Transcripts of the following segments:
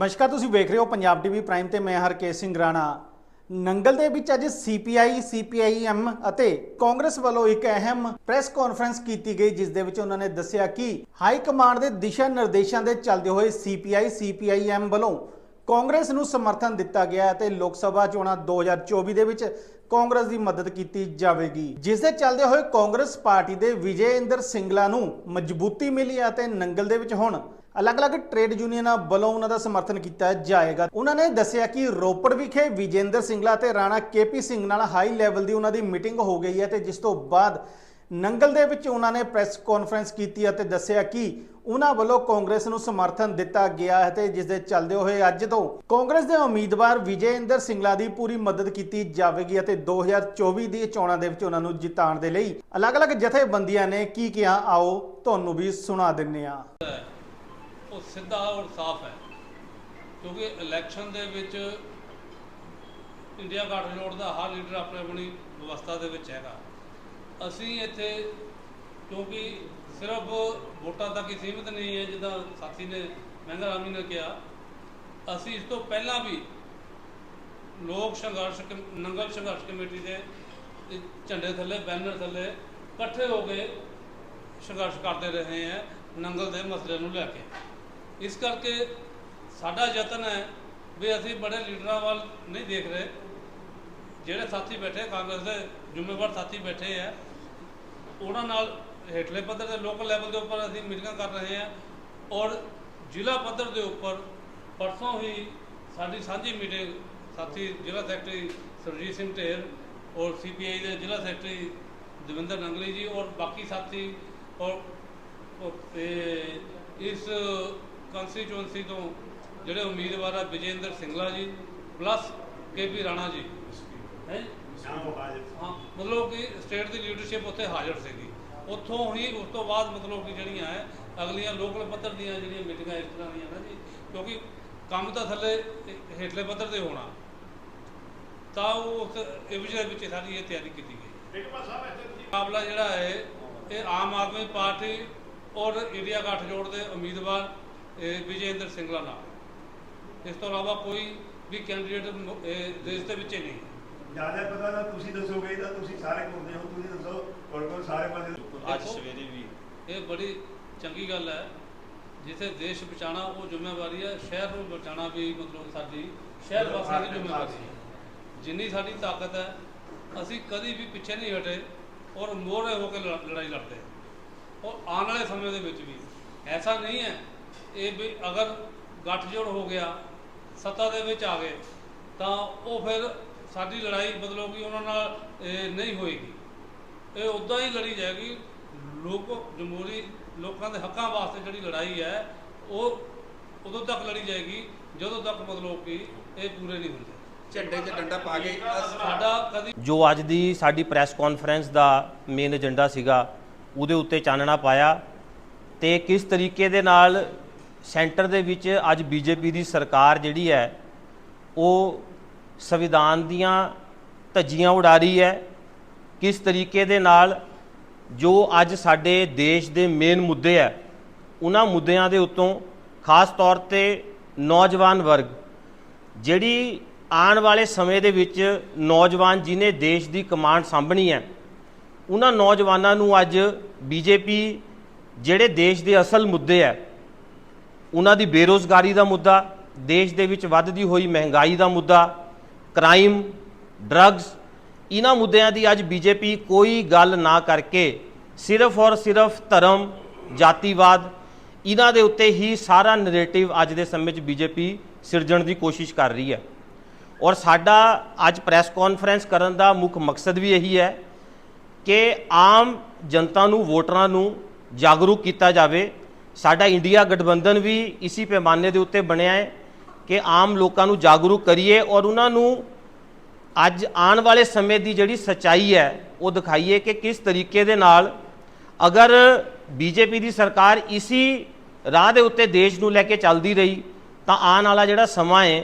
ਨਮਸਕਾਰ, ਤੁਸੀਂ ਵੇਖ ਰਹੇ ਹੋ ਪੰਜਾਬ ਟੀਵੀ ਪ੍ਰਾਈਮ ਤੇ ਮੈਂ ਹਰਕੇਸ਼ ਸਿੰਘ ਰਾਣਾ। ਨੰਗਲ ਦੇ ਵਿੱਚ ਅੱਜ ਸੀਪੀਆਈ ਸੀਪੀਆਈਐਮ ਅਤੇ ਕਾਂਗਰਸ ਵੱਲੋਂ ਇੱਕ ਅਹਿਮ ਪ੍ਰੈਸ ਕਾਨਫਰੰਸ ਕੀਤੀ ਗਈ, ਜਿਸ ਦੇ ਵਿੱਚ ਉਹਨਾਂ ਨੇ ਦੱਸਿਆ ਕਿ ਹਾਈ ਕਮਾਂਡ ਦੇ ਦਿਸ਼ਾ ਨਿਰਦੇਸ਼ਾਂ ਦੇ ਚੱਲਦੇ ਹੋਏ ਸੀਪੀਆਈ ਸੀਪੀਆਈਐਮ ਵੱਲੋਂ ਕਾਂਗਰਸ ਨੂੰ ਸਮਰਥਨ ਦਿੱਤਾ ਗਿਆ ਹੈ ਤੇ ਲੋਕ ਸਭਾ ਚੋਣਾਂ 2024 ਦੇ ਵਿੱਚ ਕਾਂਗਰਸ ਦੀ ਮਦਦ ਕੀਤੀ ਜਾਵੇਗੀ। ਜਿਸ ਦੇ ਚੱਲਦੇ ਹੋਏ ਕਾਂਗਰਸ ਪਾਰਟੀ ਦੇ ਵਿਜੇ ਇੰਦਰ ਸਿੰਗਲਾ ਨੂੰ ਮਜ਼ਬੂਤੀ ਮਿਲੀ ਅਤੇ ਨੰਗਲ ਦੇ ਵਿੱਚ ਹੁਣ ਅਲੱਗ-ਅਲੱਗ ਟ੍ਰੇਡ ਯੂਨੀਅਨਾਂ ਵੱਲੋਂ ਉਹਨਾਂ ਦਾ ਸਮਰਥਨ ਕੀਤਾ ਜਾਏਗਾ। ਉਹਨਾਂ ਨੇ ਦੱਸਿਆ ਕਿ ਰੋਪੜ ਵਿਖੇ ਵਿਜੇਂਦਰ ਸਿੰਗਲਾ ਤੇ ਰਾਣਾ ਕੇਪੀ ਸਿੰਘ ਨਾਲ ਹਾਈ ਲੈਵਲ ਦੀ ਉਹਨਾਂ ਦੀ ਮੀਟਿੰਗ ਹੋ ਗਈ ਹੈ ਤੇ ਜਿਸ ਤੋਂ ਬਾਅਦ ਨੰਗਲ ਦੇ ਵਿੱਚ ਉਹਨਾਂ ਨੇ ਪ੍ਰੈਸ ਕਾਨਫਰੰਸ ਕੀਤੀ ਅਤੇ ਦੱਸਿਆ ਕਿ ਉਹਨਾਂ ਵੱਲੋਂ ਕਾਂਗਰਸ ਨੂੰ ਸਮਰਥਨ ਦਿੱਤਾ ਗਿਆ ਹੈ ਤੇ ਜਿਸ ਦੇ ਚੱਲਦੇ ਹੋਏ ਅੱਜ ਤੋਂ ਕਾਂਗਰਸ ਦੇ ਉਮੀਦਵਾਰ ਵਿਜੇ ਇੰਦਰ ਸਿੰਗਲਾ ਦੀ ਪੂਰੀ ਮਦਦ ਕੀਤੀ ਜਾਵੇਗੀ ਅਤੇ 2024 ਦੀ ਚੋਣਾਂ ਦੇ ਵਿੱਚ ਉਹਨਾਂ ਨੂੰ ਜਿਤਾਉਣ ਦੇ ਲਈ ਅਲੱਗ-ਅਲੱਗ ਜਥੇਬੰਦੀਆਂ ਨੇ ਕੀ ਕਿਹਾ, ਆਓ ਤੁਹਾਨੂੰ ਵੀ ਸੁਣਾ ਦਿੰਨੇ ਆ ਉਹ ਸਿੱਧਾ ਔਰ ਸਾਫ਼ ਹੈ, ਕਿਉਂਕਿ ਇਲੈਕਸ਼ਨ ਦੇ ਵਿੱਚ ਇੰਡੀਆ ਗੱਠਜੋੜ ਦਾ ਹਰ ਲੀਡਰ ਆਪਣੇ ਆਪਣੀ ਵਿਵਸਥਾ ਦੇ ਵਿੱਚ ਹੈਗਾ। ਅਸੀਂ ਇੱਥੇ, ਕਿਉਂਕਿ ਸਿਰਫ ਵੋਟਾਂ ਤੱਕ ਹੀ ਸੀਮਿਤ ਨਹੀਂ ਹੈ, ਜਿੱਦਾਂ ਸਾਥੀ ਨੇ ਮਹਿੰਗਾ ਰਾਮੀ ਨੇ ਕਿਹਾ, ਅਸੀਂ ਇਸ ਤੋਂ ਪਹਿਲਾਂ ਵੀ ਲੋਕ ਸੰਘਰਸ਼ ਕਮ- ਨੰਗਲ ਸੰਘਰਸ਼ ਕਮੇਟੀ ਦੇ ਝੰਡੇ ਥੱਲੇ, ਬੈਨਰ ਥੱਲੇ ਇਕੱਠੇ ਹੋ ਕੇ ਸੰਘਰਸ਼ ਕਰਦੇ ਰਹੇ ਹੈ, ਨੰਗਲ ਦੇ ਮਸਲੇ ਨੂੰ ਲੈ ਕੇ। ਇਸ ਕਰਕੇ ਸਾਡਾ ਯਤਨ ਹੈ ਵੀ ਅਸੀਂ ਬੜੇ ਲੀਡਰਾਂ ਵੱਲ ਨਹੀਂ ਦੇਖ ਰਹੇ। ਜਿਹੜੇ ਸਾਥੀ ਬੈਠੇ, ਕਾਂਗਰਸ ਦੇ ਜ਼ਿੰਮੇਵਾਰ ਸਾਥੀ ਬੈਠੇ ਹੈ ਉਹਨਾਂ ਨਾਲ ਹੇਠਲੇ ਪੱਧਰ ਦੇ ਲੋਕਲ ਲੈਵਲ ਦੇ ਉੱਪਰ ਅਸੀਂ ਮੀਟਿੰਗਾਂ ਕਰ ਰਹੇ ਹਾਂ ਔਰ ਜ਼ਿਲ੍ਹਾ ਪੱਧਰ ਦੇ ਉੱਪਰ ਪਰਸੋਂ ਹੀ ਸਾਡੀ ਸਾਂਝੀ ਮੀਟਿੰਗ ਸਾਥੀ ਜ਼ਿਲ੍ਹਾ ਸੈਕਟਰੀ ਸਰਜੀਤ ਸਿੰਘ ਢੇਰ ਔਰ ਸੀਪੀਆਈ ਦੇ ਜ਼ਿਲ੍ਹਾ ਸੈਕਟਰੀ ਦਵਿੰਦਰ ਨੰਗਲੀ ਜੀ ਔਰ ਬਾਕੀ ਸਾਥੀ ਔਰ ਔਰ ਇਸ ਕੰਸਟੀਚੁਐਂਸੀ ਤੋਂ ਜਿਹੜੇ ਉਮੀਦਵਾਰ ਆ ਵਿਜੇਂਦਰ ਸਿੰਗਲਾ ਜੀ ਪਲੱਸ ਕੇਪੀ ਰਾਣਾ ਜੀ। ਹੈ? ਮਤਲਬ ਕਿ ਸਟੇਟ ਦੀ ਲੀਡਰਸ਼ਿਪ ਉੱਥੇ ਹਾਜ਼ਰ ਸੀਗੀ। ਉੱਥੋਂ ਹੀ ਉਸ ਤੋਂ ਬਾਅਦ ਮਤਲਬ ਕਿ ਜਿਹੜੀਆਂ ਹੈ ਅਗਲੀਆਂ ਲੋਕਲ ਪੱਧਰ ਦੀਆਂ ਜਿਹੜੀਆਂ ਮੀਟਿੰਗਾਂ ਇਸ ਤਰ੍ਹਾਂ ਦੀਆਂ ਨਾ ਜੀ, ਕਿਉਂਕਿ ਕੰਮ ਤਾਂ ਥੱਲੇ ਹੇਠਲੇ ਪੱਧਰ ਤੇ ਹੋਣਾ। ਤਾਂ ਉਹ ਉਸ ਵਿੱਚ ਸਾਡੀ ਇਹ ਤਿਆਰੀ ਕੀਤੀ ਗਈ। ਮੁਕਾਬਲਾ ਜਿਹੜਾ ਹੈ ਇਹ ਆਮ ਆਦਮੀ ਪਾਰਟੀ ਔਰ ਇੰਡੀਆ ਗੱਠਜੋੜ ਦੇ ਉਮੀਦਵਾਰ, ਇਹ ਵਿਜੇਂਦਰ ਸਿੰਗਲਾ ਨਾਲ। ਇਸ ਤੋਂ ਇਲਾਵਾ ਕੋਈ ਵੀ ਕੈਂਡੀਡੇਟ ਦੇਸ਼ ਦੇ ਵਿੱਚ ਹੀ ਨਹੀਂ। ਜ਼ਿਆਦਾ ਪਤਾ ਨਾ ਤੁਸੀਂ ਦੱਸੋਗੇ ਤਾਂ ਤੁਸੀਂ ਸਾਰੇ ਘੁੰਮਦੇ ਹੋ ਤੁਸੀਂ ਦੱਸੋ ਹੋਰ ਕੋਈ ਸਾਰੇ ਪਾਸੇ ਅੱਜ ਸਵੇਰੇ ਵੀ। ਇਹ ਬੜੀ ਚੰਗੀ ਗੱਲ ਹੈ ਜਿੱਥੇ ਦੇਸ਼ ਬਚਾਣਾ ਉਹ ਜ਼ਿੰਮੇਵਾਰੀ ਹੈ ਸ਼ਹਿਰ ਨੂੰ ਬਚਾਣਾ ਵੀ ਮਤਲਬ ਸਾਡੀ ਸ਼ਹਿਰ ਵਾਸੀਆਂ ਦੀ ਜ਼ਿੰਮੇਵਾਰੀ ਹੈ। ਜਿੰਨੀ ਸਾਡੀ ਤਾਕਤ ਹੈ ਅਸੀਂ ਕਦੀ ਵੀ ਪਿੱਛੇ ਨਹੀਂ ਹਟੇ ਔਰ ਮੋਹਰੇ ਹੋ ਕੇ ਲੜ- ਲੜਾਈ ਲੜਦੇ। ਔਰ ਆਉਣ ਵਾਲੇ ਸਮੇਂ ਦੇ ਵਿੱਚ ਵੀ। ਐਸਾ ਨਹੀਂ ਹੈ ਇਹ ਵੀ ਅਗਰ ਗੱਠਜੋੜ ਹੋ ਗਿਆ ਸੱਤਾ ਦੇ ਵਿੱਚ ਆ ਗਏ ਤਾਂ ਉਹ ਫਿਰ ਸਾਡੀ ਲੜਾਈ ਮਤਲਬ ਕਿ ਉਹਨਾਂ ਨਾਲ ਇਹ ਨਹੀਂ ਹੋਏਗੀ। ਇਹ ਉਦਾਂ ਹੀ ਲੜੀ ਜਾਏਗੀ। ਲੋਕ ਜਮਹੂਰੀ ਲੋਕਾਂ ਦੇ ਹੱਕਾਂ ਵਾਸਤੇ ਜਿਹੜੀ ਲੜਾਈ ਹੈ ਉਹ ਉਦੋਂ ਤੱਕ ਲੜੀ ਜਾਏਗੀ ਜਦੋਂ ਤੱਕ ਮਤਲਬ ਕਿ ਇਹ ਪੂਰੇ ਨਹੀਂ ਹੁੰਦੇ ਝੰਡੇ 'ਚ ਡੰਡਾ ਪਾ ਕੇ ਸਾਡਾ ਕਦੀ ਜੋ ਅੱਜ ਦੀ ਸਾਡੀ ਪ੍ਰੈਸ ਕਾਨਫਰੰਸ ਦਾ ਮੇਨ ਏਜੰਡਾ ਸੀਗਾ ਉਹਦੇ ਉੱਤੇ ਚਾਨਣਾ ਪਾਇਆ ਤੇ ਕਿਸ ਤਰੀਕੇ ਦੇ ਨਾਲ ਸੈਂਟਰ ਦੇ ਵਿੱਚ ਅੱਜ ਬੀਜੇਪੀ ਦੀ ਸਰਕਾਰ ਜਿਹੜੀ ਹੈ ਉਹ ਸੰਵਿਧਾਨ ਦੀਆਂ ਧੱਜੀਆਂ ਉਡਾ ਰਹੀ ਹੈ। ਕਿਸ ਤਰੀਕੇ ਦੇ ਨਾਲ ਜੋ ਅੱਜ ਸਾਡੇ ਦੇਸ਼ ਦੇ ਮੇਨ ਮੁੱਦੇ ਹੈ, ਉਹਨਾਂ ਮੁੱਦਿਆਂ ਦੇ ਉੱਤੋਂ ਖਾਸ ਤੌਰ ਤੇ ਨੌਜਵਾਨ ਵਰਗ, ਜਿਹੜੀ ਆਉਣ ਵਾਲੇ ਸਮੇਂ ਦੇ ਵਿੱਚ ਨੌਜਵਾਨ ਜਿਨੇ ਦੇਸ਼ ਦੀ ਕਮਾਂਡ ਸੰਭਣੀ ਹੈ, ਉਹਨਾਂ ਨੌਜਵਾਨਾਂ ਨੂੰ ਅੱਜ ਬੀਜੇਪੀ ਜਿਹੜੇ ਦੇਸ਼ ਦੇ ਅਸਲ ਮੁੱਦੇ ਹੈ, ਉਹਨਾਂ ਦੀ ਬੇਰੋਜ਼ਗਾਰੀ ਦਾ ਮੁੱਦਾ, ਦੇਸ਼ ਦੇ ਵਿੱਚ ਵੱਧਦੀ ਹੋਈ ਮਹਿੰਗਾਈ ਦਾ ਮੁੱਦਾ ਕ੍ਰਾਈਮ ਡਰੱਗਸ ਇਹਨਾਂ ਮੁੱਦਿਆਂ ਦੀ ਅੱਜ ਬੀਜੇਪੀ ਕੋਈ ਗੱਲ ਨਾ ਕਰਕੇ ਸਿਰਫ ਔਰ ਸਿਰਫ ਧਰਮ, ਜਾਤੀਵਾਦ, ਇਹਨਾਂ ਦੇ ਉੱਤੇ ਹੀ ਸਾਰਾ ਨੈਰੇਟਿਵ ਅੱਜ ਦੇ ਸਮੇਂ 'ਚ ਬੀਜੇਪੀ ਸਿਰਜਣ ਦੀ ਕੋਸ਼ਿਸ਼ ਕਰ ਰਹੀ ਹੈ। ਔਰ ਸਾਡਾ ਅੱਜ ਪ੍ਰੈਸ ਕਾਨਫਰੰਸ ਕਰਨ ਦਾ ਮੁੱਖ ਮਕਸਦ ਵੀ ਇਹੀ ਹੈ ਕਿ ਆਮ ਜਨਤਾ ਨੂੰ, ਵੋਟਰਾਂ ਨੂੰ ਜਾਗਰੂਕ ਕੀਤਾ ਜਾਵੇ। ਸਾਡਾ ਇੰਡੀਆ ਗਠਬੰਧਨ ਵੀ ਇਸੇ ਪੈਮਾਨੇ ਦੇ ਉੱਤੇ ਬਣਿਆ ਹੈ। ਕਿ ਆਮ ਲੋਕਾਂ ਨੂੰ ਜਾਗਰੂਕ ਕਰੀਏ ਔਰ ਉਹਨਾਂ ਨੂੰ ਅੱਜ ਆਉਣ ਵਾਲੇ ਸਮੇਂ ਦੀ ਜਿਹੜੀ ਸਚਾਈ ਹੈ, ਉਹ ਦਿਖਾਈਏ ਕਿ ਕਿਸ ਤਰੀਕੇ ਦੇ ਨਾਲ ਅਗਰ ਬੀਜੇਪੀ ਦੀ ਸਰਕਾਰ ਇਸੀ ਰਾਹ ਦੇ ਉੱਤੇ ਦੇਸ਼ ਨੂੰ ਲੈ ਕੇ ਚੱਲਦੀ ਰਹੀ, ਤਾਂ ਆਉਣ ਵਾਲਾ ਜਿਹੜਾ ਸਮਾਂ ਹੈ,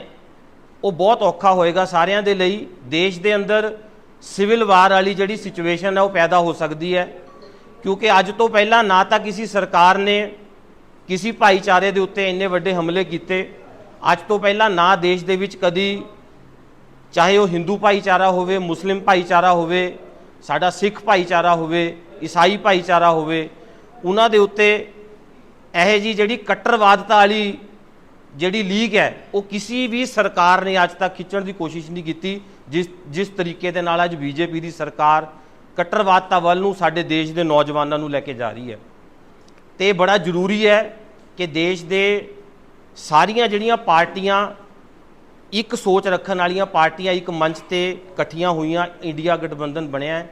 ਉਹ ਬਹੁਤ ਔਖਾ ਹੋਏਗਾ ਸਾਰਿਆਂ ਦੇ ਲਈ। ਦੇਸ਼ ਦੇ ਅੰਦਰ ਸਿਵਲ ਵਾਰ ਵਾਲੀ ਜਿਹੜੀ ਸਿਚੁਏਸ਼ਨ ਹੈ, ਉਹ ਪੈਦਾ ਹੋ ਸਕਦੀ ਹੈ। ਕਿਉਂਕਿ ਅੱਜ ਤੋਂ ਪਹਿਲਾਂ ਨਾ ਤਾਂ ਕਿਸੇ ਸਰਕਾਰ ਨੇ, ਕਿਸੇ ਭਾਈਚਾਰੇ ਦੇ ਉੱਤੇ ਇੰਨੇ ਵੱਡੇ ਹਮਲੇ ਕੀਤੇ ਅੱਜ ਤੋਂ ਪਹਿਲਾਂ ਨਾ ਦੇਸ਼ ਦੇ ਵਿੱਚ ਕਦੀ ਚਾਹੇ ਉਹ ਹਿੰਦੂ ਭਾਈਚਾਰਾ ਹੋਵੇ, ਮੁਸਲਿਮ ਭਾਈਚਾਰਾ ਹੋਵੇ, ਸਾਡਾ ਸਿੱਖ ਭਾਈਚਾਰਾ ਹੋਵੇ, ਈਸਾਈ ਭਾਈਚਾਰਾ ਹੋਵੇ, ਉਹਨਾਂ ਦੇ ਉੱਤੇ ਇਹ ਜੀ ਜਿਹੜੀ ਕੱਟਰਵਾਦਤਾ ਵਾਲੀ ਜਿਹੜੀ ਲੀਗ ਹੈ, ਉਹ ਕਿਸੇ ਵੀ ਸਰਕਾਰ ਨੇ ਅੱਜ ਤੱਕ ਖਿੱਚਣ ਦੀ ਕੋਸ਼ਿਸ਼ ਨਹੀਂ ਕੀਤੀ, ਜਿਸ ਜਿਸ ਤਰੀਕੇ ਦੇ ਨਾਲ ਅੱਜ ਬੀਜੇਪੀ ਦੀ ਸਰਕਾਰ ਕੱਟਰਵਾਦਤਾ ਵੱਲ ਨੂੰ ਸਾਡੇ ਦੇਸ਼ ਦੇ ਨੌਜਵਾਨਾਂ ਨੂੰ ਲੈ ਕੇ ਜਾ ਰਹੀ ਹੈ। ਤੇ ਬੜਾ ਜ਼ਰੂਰੀ ਹੈ ਕਿ ਦੇਸ਼ ਦੇ ਸਾਰੀਆਂ ਜਿਹੜੀਆਂ ਪਾਰਟੀਆਂ ਇੱਕ ਸੋਚ ਰੱਖਣ ਵਾਲੀਆਂ ਪਾਰਟੀਆਂ ਇੱਕ ਮੰਚ ਤੇ ਇਕੱਠੀਆਂ ਹੋਈਆਂ, ਇੰਡੀਆ ਗਠਬੰਧਨ ਬਣਿਆ